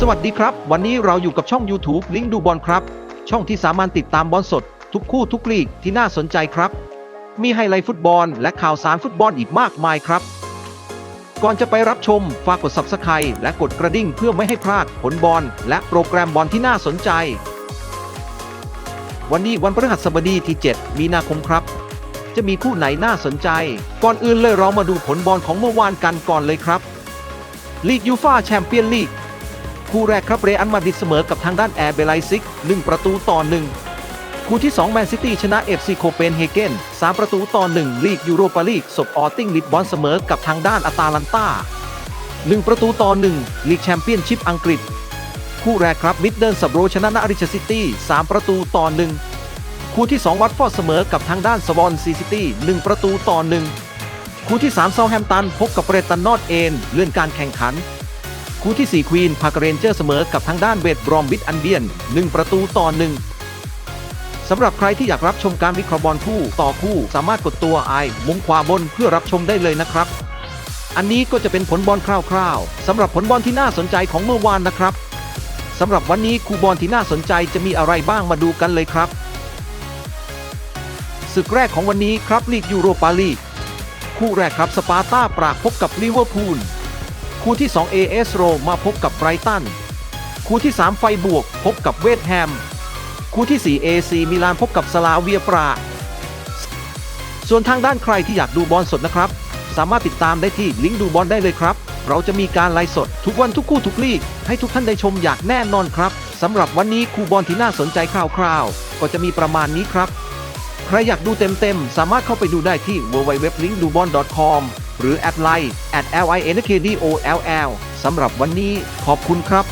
สวัสดีครับ วันนี้เราอยู่กับช่อง YouTube ลิงดูบอลครับ ช่องที่สามารถติดตามบอลสด ทุกคู่ทุกลีกที่น่าสนใจครับ มีไฮไลท์ฟุตบอลและข่าวสารฟุตบอลอีกมากมายครับ ก่อนจะไปรับชมฝากกด Subscribe และกดกระดิ่งเพื่อไม่ให้พลาดผลบอลและโปรแกรมบอลที่น่าสนใจ วันนี้วันพฤหัสบดีที่ 7 มีนาคมครับ จะมีคู่ไหนน่าสนใจ ก่อนอื่นเลยเรามาดูผลบอลของเมื่อวานกันก่อนเลยครับลีกยูฟาแชมเปี้ยนลีก คู่แรกครับเรอัลมาดริดเสมอกับทางด้านแอร์เบลไลซิก 1 ประตูต่อ 1 คู่ที่2แมนซิตี้ชนะเอฟซีโคเปนเฮเกน3 ประตูต่อ 1 ลีกยูโรปาลีกศบออตติงลิดบอลเสมอกับทางด้านอาตาลันตา1 ประตูต่อ 1 ลีกแชมเปี้ยนชิพอังกฤษ คู่แรกครับมิดเดิลสับโรชนะนาริชซิตี้3ประตูต่อ 1 คู่ที่ 2 วัตฟอร์ดเสมอกับทางด้านสวอนซีซิตี้1ประตูต่อ 1 คู่ที่3เซาแฮมตันพบกับเบรตันนอตเอนเลื่อนการแข่งขัน คู่ที่ 4 ควีนพากเรนเจอร์เสมอกับทางด้านเวดบรอมบิทอันเบียน 1 ประตูต่อ 1 สำหรับใครที่อยากรับชมการวิเคราะห์บอลคู่ต่อคู่สามารถกดตัวไอมุมขวาบนเพื่อรับชมได้เลยนะครับ อันนี้ก็จะเป็นผลบอลคร่าวๆสำหรับผลบอลที่น่าสนใจของเมื่อวานนะครับสำหรับวันนี้คู่บอลที่น่าสนใจจะมีอะไรบ้างมาดูกันเลยครับศึกแรกของวันนี้ครับลีกยูโรปาลีกคู่แรกครับสปาร์ตาปรากพบกับลิเวอร์พูล คู่ที่ 2 AS โรมาพบกับไบรตัน คู่ที่ 3 ไฟบวก พบกับเวสต์แฮม คู่ที่ 4 AC มิลานพบกับสลาเวียปรา ส่วนทางด้านใครที่อยากดูบอลสดนะครับ สามารถติดตามได้ที่ลิงก์ดูบอลได้เลยครับ เราจะมีการไลฟ์สดทุกวันทุกคู่ทุกลีก ให้ทุกท่านได้ชมอย่างแน่นอนครับสำหรับวันนี้คู่บอลที่น่าสนใจคร่าวๆ ก็จะมีประมาณนี้ครับ ใครอยากดูเต็มๆ สามารถเข้าไปดูได้ที่ www.linkdubon.com หรือแอดไลน์ @linkdoll สำหรับวันนี้ขอบคุณครับ